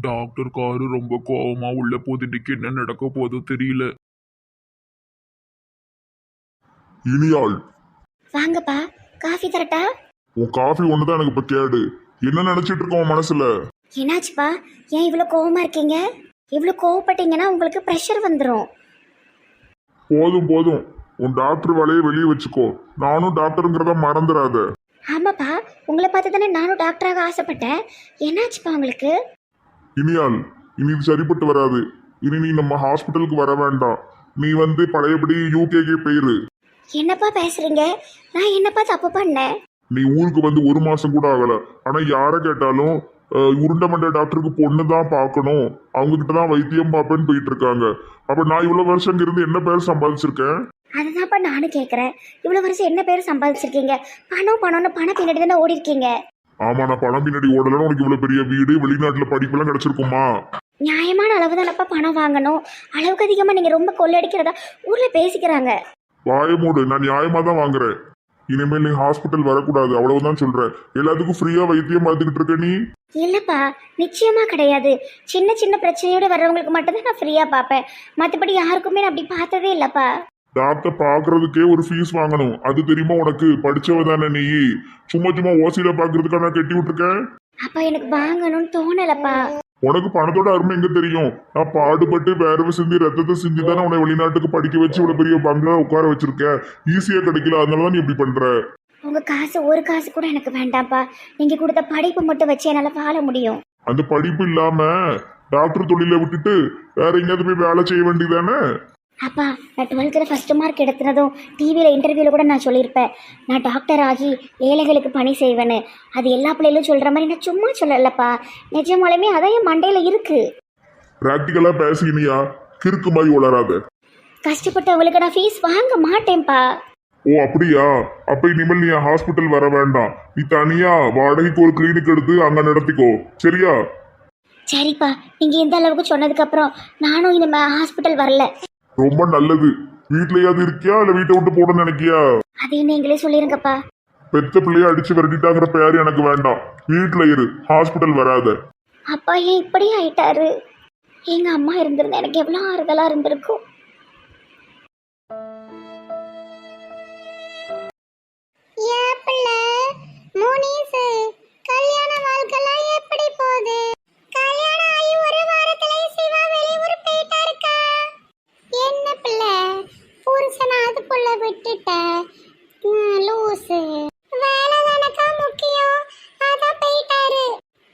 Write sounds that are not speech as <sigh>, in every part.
Doctor car ரொம்ப கோவமா உள்ள போதுட்டுக்கு என்ன நடக்க போதோ தெரியல. இனியாள். வாங்கப்பா காஃபி தரட்டா? உன் காஃபி ஒண்ணுதான் எனக்கு இப்ப கேடு. என்ன நினைச்சிட்டு இருக்க உன் மனசுல? என்னாச்சுப்பா? ஏன் இவ்வளோ கோவமா இருக்கீங்க? இவ்வளோ கோவப்பட்டீங்கன்னா உங்களுக்கு ப்ரெஷர் வந்துடும் போதும் போதும். உன் டாக்டர் வேலையை வெளியே வச்சுக்கோ. நானும் டாக்டருங்கிறத மறந்துடாத ஆமாப்பா. உங்களை பார்த்து தானே நானும் டாக்டராக ஆசைப்பட்டேன். என்னாச்சுப்பா உங்களுக்கு? இனியால் இனி இது சரிப்பட்டு வராது. இனி நீ நம்ம ஹாஸ்பிட்டலுக்கு வர வேண்டாம். நீ வந்து பழையபடி யூகேக்கே போயிரு. என்னப்பா பேசுறீங்க? நான் என்னப்பா தப்பு பண்ணேன்? நீ ஊருக்கு வந்து ஒரு மாசம் கூட ஆகல. ஆனா யார கேட்டாலும் உருண்டமண்ட டாக்டருக்கு பொண்ணு தான் பார்க்கணும் அவங்க கிட்ட தான் வைத்தியம் பார்ப்பேன்னு போயிட்டு இருக்காங்க அப்ப நான் இவ்வளவு வருஷம் இருந்து என்ன பேர் சம்பாதிச்சிருக்கேன்? அதுதான்ப்பா நானும் கேட்குறேன் இவ்வளோ வருஷம் என்ன பேர் சம்பாதிச்சிருக்கீங்க? பணம் பணம்னு பணம் பின்னாடி தானே ஓடி இருக்கீங்க ஆமா நான் பணம் பின்னாடி ஓடலன்னு உனக்கு இவ்வளவு பெரிய வீடு வெளிநாட்டுல படிப்பெல்லாம் கிடைச்சிருக்குமா? நியாயமான அளவு தானப்பா பணம் வாங்கணும். அளவுக்கு அதிகமாக நீங்கள் ரொம்ப கொள்ளடிக்கிறதா ஊரில் பேசிக்கிறாங்க. வாய மூடு நான் நியாயமா தான் வாங்குறேன். இனிமேல் நீ ஹாஸ்பிட்டல் வரக்கூடாது அவ்வளவுதான் சொல்றேன். எல்லாத்துக்கும் ஃப்ரீயா வைத்தியம் பார்த்துக்கிட்டு இருக்க நீ? இல்லைப்பா நிச்சயமா கிடையாது. சின்ன சின்ன பிரச்சனையோட வர்றவங்களுக்கு மட்டும்தான் நான் ஃப்ரீயாக பார்ப்பேன். மற்றபடி யாருக்குமே நான் அப்படி பார்த்ததே இல்லைப்பா. டாக்டர் பாக்குறதுக்கே ஒரு ஃபீஸ் வாங்கணும். அது தெரியுமா உனக்கு? படிச்சவ தானே நீ. சும்மா சும்மா ஓசியில பாக்குறதுக்காக நான் கட்டி விட்டுருக்கேன்? அப்பா எனக்கு வாங்கணும்னு தோணலப்பா. உனக்கு பணத்தோட அருமை எங்க தெரியும்? நான் பாடுபட்டு வேர்வை சிந்தி ரத்தத்தை சிந்தி தானே உன்னை வெளிநாட்டுக்கு படிக்க வச்சு இவ்வளவு பெரிய பங்களா உட்கார வச்சிருக்கேன். ஈஸியா கிடைக்கல. அதனால தான் நீ இப்படி பண்ற. உங்க காசு ஒரு காசு கூட எனக்கு வேண்டாம்ப்பா. நீங்க கொடுத்த படிப்பு மட்டும் வச்சு என்னால வாழ முடியும். அந்த படிப்பு இல்லாம டாக்டர் தொழிலை விட்டுட்டு வேற எங்கேயாவது போய் வேலை செய்ய வேண்டியதானே அப்பா நான் டுவெல்த்தில் ஃபஸ்ட்டு மார்க் எடுத்துனதும் டிவியில் இன்டர்வியூவில் கூட நான் சொல்லியிருப்பேன். நான் டாக்டர் ஆகி ஏழைகளுக்கு பணி செய்வேன்னு. அது எல்லா பிள்ளைகளும் சொல்கிற மாதிரி நான் சும்மா சொல்லலப்பா. நிஜமாலுமே அதான் என் மண்டையில் இருக்குது பிராக்டிக்கலா பேசினியா கிறுக்கு மாதிரி உளராத கஷ்டப்பட்டவங்களுக்கு நான் ஃபீஸ் வாங்க மாட்டேன்ப்பா. ஓ அப்படியா? அப்ப இனிமேல் நீ ஹாஸ்பிட்டல் வர வேண்டாம். நீ தனியா வாடகைக்கு ஒரு கிளினிக் எடுத்து அங்க நடத்திக்கோ. சரியா? சரிப்பா. நீங்கள் இந்த அளவுக்கு சொன்னதுக்கப்புறம் நானும் இனிமேல் ஹாஸ்பிட்டல் வரல. ரொம்ப நல்லது. வீட்லயாவது இருக்கியா? இல்ல வீட்டை விட்டு போடணும்னு நினைக்கியா? அதையும் நீங்களே சொல்லிருங்கப்பா. பெத்த பிள்ளைய அடிச்சு விரட்டிட்டாங்கிற பேர் எனக்கு வேண்டாம். வீட்ல இரு. ஹாஸ்பிட்டல் வராத. அப்பா ஏன் இப்படி ஆயிட்டாரு? எங்கள் அம்மா இருந்திருந்தா எனக்கு எவ்வளோ ஆறுதலாக இருந்திருக்கும். புருஷனை விட்டுட்ட. லூசு. வேலை தானக்கா முக்கியம்? அதான் போயிட்டாரு.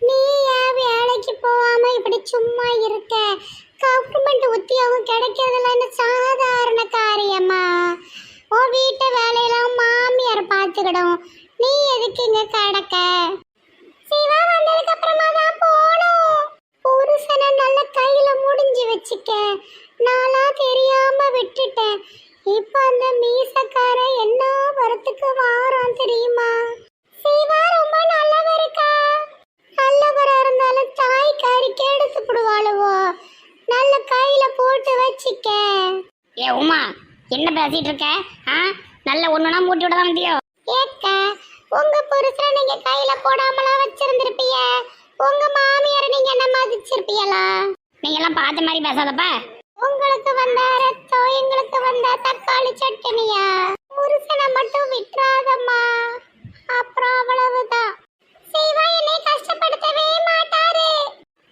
நீ ஏன் வேலைக்கு போகாம இப்படி சும்மா இருக்க? கவர்மெண்ட் உத்தியோகம் கிடைக்கிறதுல சாதாரண காரியமா? உன் வீட்டு வேலையெல்லாம் மாமியார் பார்த்துக்கிடும். நீ எதுக்கு இங்க கிடக்க? சிவா வந்ததுக்கு அப்புறமா தான் போனோம். புருஷனை நல்ல கையில முடிஞ்சு வச்சுக்க. நானா தெரியாம விட்டுட்டேன். இப்ப அந்த மீசக்கார என்ன வரத்துக்கு வாரம் தெரியுமா? சிவா ரொம்ப நல்லவருக்கா நல்லவரா இருந்தாலும் தாய் கறிக்கு எடுத்து போடுவாளுவோ? நல்ல கையில போட்டு வச்சுக்க. ஏ உமா என்ன பேசிட்டு இருக்க? ஆ? நல்ல ஒண்ணுனா மூட்டி விட தான் வந்தியோ? ஏக்க உங்க புருஷனை நீங்க கையில போடாமலா வச்சிருந்திருப்பீங்க உங்க மாமியாரை நீங்க என்ன மதிச்சிருப்பீங்களா நீங்க எல்லாம் பார்த்த மாதிரி பேசாதப்பா. உங்களுக்கு வந்த ரத்தம் எங்களுக்கு வந்த தக்காளி சட்னியா? புருஷனை மட்டும் விட்டுறாதம்மா. அப்புறம் அவ்வளவுதான். சிவா என்னை கஷ்டப்படுத்தவே மாட்டாரு.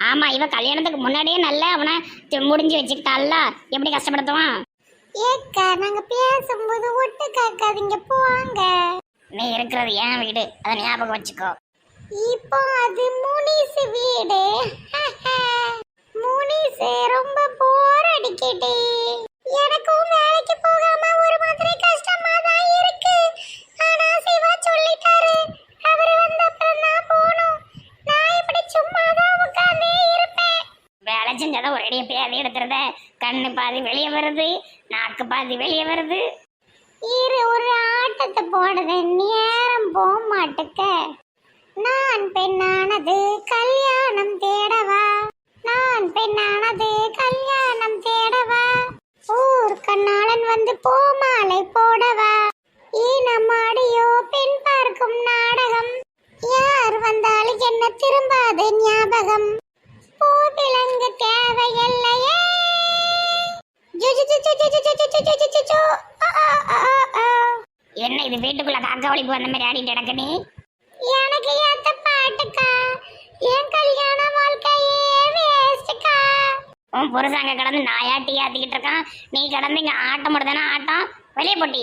ஆமா இவ கல்யாணத்துக்கு முன்னாடியே நல்ல அவனை தி- முடிஞ்சு வச்சுக்கிட்டால எப்படி கஷ்டப்படுத்துவான்? ஏக்க நாங்க பேசும்போது ஒட்டு கேட்காதீங்க போங்க நீ இருக்கிறது ஏன் வீடு அதை ஞாபகம் வச்சுக்கோ. இப்போ அது முனிசு வீடு. <laughs> முனிசு ரொம்ப போர் பாதி வெளியே வருது நாக்கு பாதி வெளியே வருது. இரு ஒரு ஆட்டத்தை போடுது நேரம் போக மாட்டுக்க. நான் பெண்ணானது கல்யாணம் தேடவா? நான் பெண்ணானது கல்யாணம் தேடவா? ஊர் கண்ணாளன் வந்து பூமாலை போடவா? ஈனமாடியோ பெண் பார்க்கும் நாடகம். யார் வந்தாலும் என்ன திரும்பாது ஞாபகம். போதும் என்ன இது வீட்டுக்குள்ள காக்கா ஒழிப்பு வந்த மாதிரி ஆடிட்டு கிடக்குனி எனக்கு ஏத்த பாட்டுக்கா? என் கல்யாண வாழ்க்கையே உன் புருஷங்க கடந்து நாயா டீ ஆத்திக்கிட்டு இருக்கான். நீ கடந்து இங்க ஆட்டம் முடிதானே ஆட்டம். வெளியே போட்டி.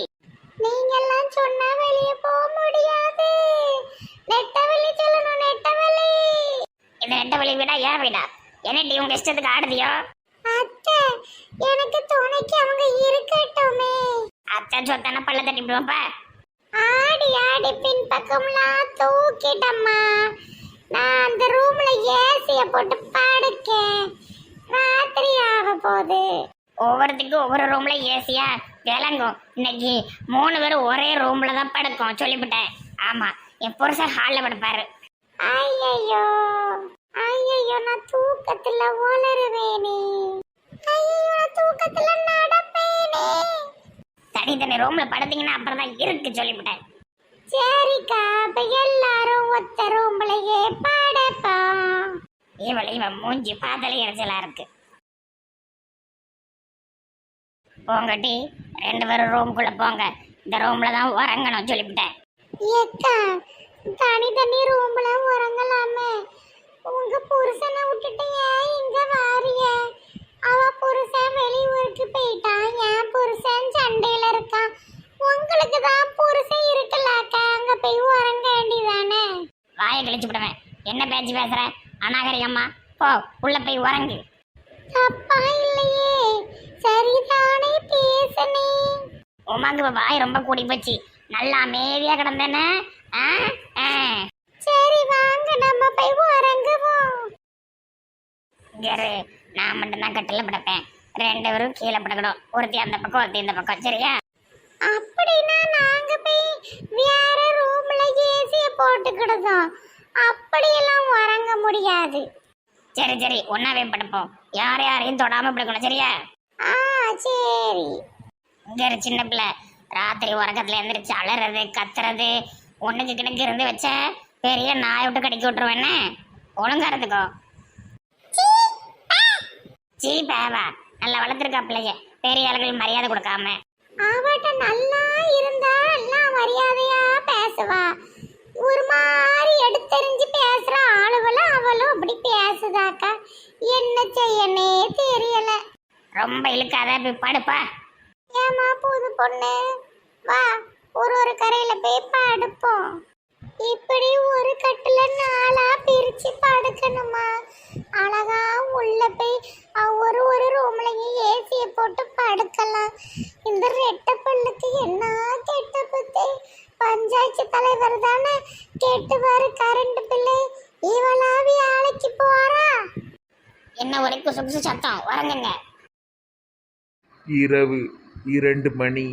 நீங்க எல்லாம் சொன்னா வெளியே போக முடியாது. நெட்டவெளி சொல்லணும் நெட்டவெளி இது நெட்டவெளி வீடா ஏன் வீடா? என்ன டீ உங்க இஷ்டத்துக்கு ஆடுதியோ? எனக்கு துணைக்கு அவங்க இருக்கட்டுமே. அத்தை சொத்தான பல்ல தட்டி போப்பா ஆடி ஆடி பின் பக்கம்லாம் தூக்கிட்டம்மா. நான் அந்த ரூம்ல ஏசிய போட்டு படுக்கேன். ராத்திரி ஆக போகுது. ஒவ்வொருத்துக்கும் ஒவ்வொரு ரூம்ல ஏசியா? விளங்கும் இன்னைக்கு மூணு பேரும் ஒரே ரூம்ல தான் படுக்கும் சொல்லிவிட்டேன். ஆமா என் புருஷன் ஹாலில் படுப்பாரு. ஐயையோ ஐயையோ நான் தூக்கத்துல உளறுவேனே. தனி தனி ரூம்ல படுத்தீங்கன்னா அப்புறம் தான் இருக்கு சொல்லிவிட்டேன். சரிக்கா அப்ப எல்லாரும் ஒத்த ரூம்லயே படுப்போம். இவளை இவன் மூஞ்சி பார்த்தாலே எரிச்சலா இருக்கு. போங்கட்டி ரெண்டு பேரும் ரூம்குள்ள போங்க. இந்த ரூம்ல தான் உறங்கணும் சொல்லிவிட்டேன். ஏக்கா தனி தனி ரூம்ல உறங்கலாமே. உங்க புருஷனை விட்டுட்டு ஏன் இங்க வாரிய அவ புருஷன் வெளியூருக்கு போயிட்டான் என் புருஷன் சண்டையில இருக்கான் உங்களுக்கு தான் புருஷன் இருக்குல்லக்கா அங்க போய் உறங்க வேண்டியதானே வாயை விடுவேன் என்ன பேச்சு பேசுற? அநாகரிகம்மா. போ உள்ள போய் உறங்கு. தப்பா இல்லையே. சரிதானே பேசனே. உமாக்கு வாய் ரொம்ப கூடி போச்சு. நல்லா அமைதியா கிடந்தேனே. சரி வாங்க. நம்ம போய் உறங்குவோம். இங்க நான் மட்டும்தான் கட்டில படப்பேன். ரெண்டு பேரும் கீழே படக்கணும். ஒருத்தி அந்த பக்கம் ஒருத்தி இந்த பக்கம். சரியா? அப்படின்னா நாங்க போய் வேற ரூம்ல ஏசிய போட்டுக்கிடுதோம் அப்படியெல்லாம் உறங்க முடியாது. சரி சரி ஒன்னாவே படுப்போம். யார் யாரையும் தொடாம படுக்கணும் சரியா? ஆ சரி. இங்க இரு, சின்ன பிள்ளை. ராத்திரி உறக்கத்துல எந்திரிச்சு அலறது கத்துறது ஒண்ணுக்கு கிணக்கு இருந்து வச்ச பெரிய நாய் விட்டு கடிக்க விட்டுருவேன்னு ஒழுங்கா இருந்துக்கோ. சீ பேவா நல்லா வளர்த்துருக்கா பிள்ளைய. பெரிய ஆளுகள் மரியாதை கொடுக்காம. அவட்ட நல்லா இருந்தா எல்லாம் மரியாதை பேசுவா ஒரு மாதிரி எடுத்தெறிஞ்சு பேசுற ஆளுகளும் அவளும் அப்படி பேசுதாக்கா என்ன செய்யனே தெரியல. ரொம்ப இழுக்காத போய் படுப்பா. ஏமா புது பொண்ணு. வா ஒரு ஒரு கரையில போய் படுப்போம். இப்படி ஒரு கட்டுல நாளா பிரிச்சு படுக்கணுமா? அழகா உள்ள போய் ஒரு ஒரு ரூம்லயும் ஏசிய போட்டு படுக்கலாம். இந்த ரெட்டை பல்லுக்கு என்ன கெட்ட புத்தி? பஞ்சாயத்து தலைவர் தானே? கெட்டுவாரு கரண்ட் பில்லு. இவளா வேலைக்கு போறா? என்ன ஒரே குசு குசு சத்தம்? உறங்குங்க. இரவு இரண்டு மணி.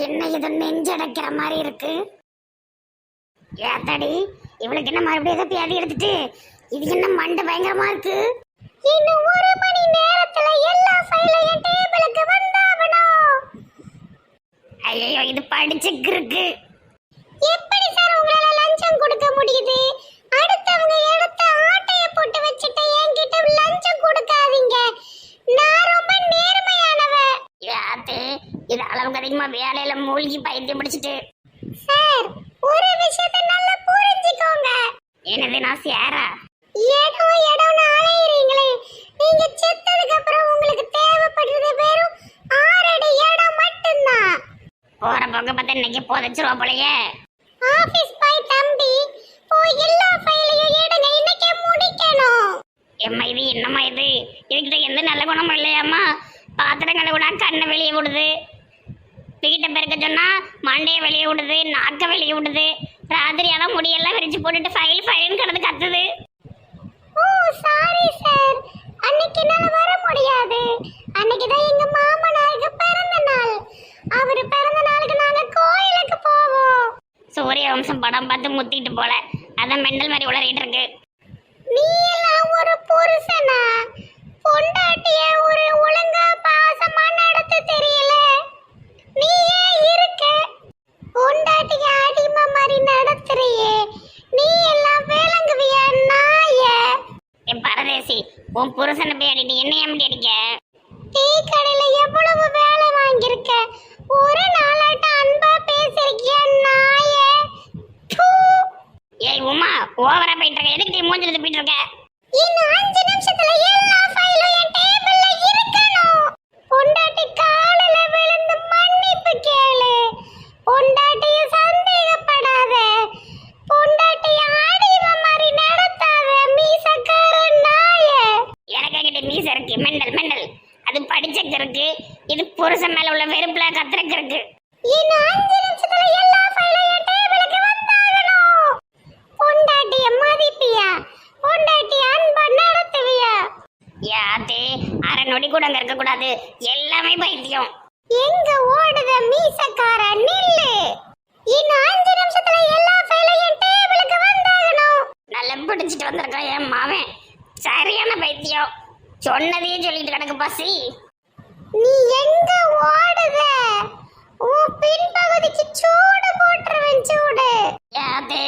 என்ன இது நெஞ்சடைக்கிற மாதிரி இருக்கு? ஏத்தடி இவளுக்கு என்ன மறுபடியும் ஏதோ பியாதி எடுத்துட்டு இது என்ன மண்டை பயங்கரமா இருக்கு? இன்னும் ஒரு மணி நேரத்துல எல்லா ஃபைலையும் டேபிளுக்கு வந்தாகணும் ஐயோ இது படிச்சுக்கு இருக்கு எப்படி சார் உங்களால லஞ்சம் கொடுக்க முடியுது? அடுத்தவங்க இடத்த ஆட்டைய போட்டு வச்சுட்டு என்கிட்ட லஞ்சம் கொடுக்காதீங்க. நான் ரொம்ப நேர்மையானவ யாத்து இது அளவுக்கு அதிகமா வேலையில மூழ்கி பைத்தியம் பிடிச்சிட்டு. சார் ஒரு விஷயத்தை நல்லா புரிஞ்சுக்கோங்க. என்னது நான் சேரா? இடம் இடம்னு அலையுறீங்களே. நீங்க செத்ததுக்கு அப்புறம் உங்களுக்கு தேவைப்படுறது வெறும் ஆறடி இடம் மட்டும்தான். போற போக்க பார்த்தா இன்னைக்கு புதைச்சிருவா போலயே. ஆபீஸ் பாய் தம்பி போய் எல்லா ஃபைலையும் எடுங்க இன்னைக்கே முடிக்கணும். எம்மா இது என்னம்மா இது? இதுக்கிட்ட எந்த நல்ல குணமும் இல்லையாம்மா? பாத்திரங்களை கூட கண்ணை வெளியே விடுது. வீட்டை பெருக்க சொன்னா மண்டையை வெளியே விடுது நாக்க வெளியே விடுது. ராத்திரி ஆனால் முடியெல்லாம் விரிச்சு போட்டுட்டு ஃபைல் ஃபைல்னு கிடந்து கத்துது. ஓ சாரி சார் அன்னைக்கு என்னால வர முடியாது. அன்னைக்கு தான் எங்க மாமனாருக்கு பிறந்த நாள். அவர் பிறந்த நாளுக்கு நாங்க கோயிலுக்கு போவோம். சூரிய வம்சம் படம் பார்த்து முத்திட்டு போல. அதான் மெண்டல் மாதிரி உளறிட்டு இருக்கு. நீ எல்லாம் ஒரு புருஷனா பொண்டாட்டிய ஒரு ஒழுங்கா பாசமா நடத்த தெரியல நீ ஏன் இருக்க பொண்டாட்டிய அடிமை மாதிரி நடத்துறியே நீ எல்லாம் விளங்குவியா நாய என் பரதேசி உன் புருஷனை போய் அடிட்டு என்ன ஏன் அடிக்க டீ கடையில எவ்வளவு எடுத்து போயிட்டு இருக்க இன்னும் அஞ்சு நிமிஷத்துல எல்லா ஃபைலும் என் டேபிள்ல இருக்கணும். பொண்டாட்டி காலில விழுந்து மன்னிப்பு கேளு. பொண்டாட்டிய சந்தேகப்படாத. பொண்டாட்டிய அடிமை மாதிரி நடத்தாத. மீசக்கார நாய. எனக்கு கிட்ட மீச இருக்கு. Mental mental. அது படிச்சக்கு இருக்கு இது புருஷன் மேல உள்ள வெறுப்புல கத்திரக்கு இருக்கு இன்னும் அஞ்சு நிமிஷத்துல எல்லா ஃபைலும் என் டேபிளுக்கு வந்தாகணும் பொண்டாட்டிய மதிப்பியா பொண்டாட்டிய அன்பா நடத்துவியா யாத்தே அரை நொடி கூட அங்க இருக்க கூடாது. எல்லாமே பைத்தியம். எங்க ஓடுத மீசக்கார நில்லு? இன்னும் அஞ்சு நிமிஷத்துல எல்லா ஃபைலும் என் டேபிளுக்கு வந்தாகணும். நல்லா பிடிச்சிட்டு வந்திருக்கான் என் மாவன் சரியான பைத்தியம். சொன்னதையே சொல்லிட்டு கிடக்கு பசி. நீ எங்க ஓடுத? உன் பின்பகுதிக்கு சூடு போட்டுருவேன் சூடு. யாத்தே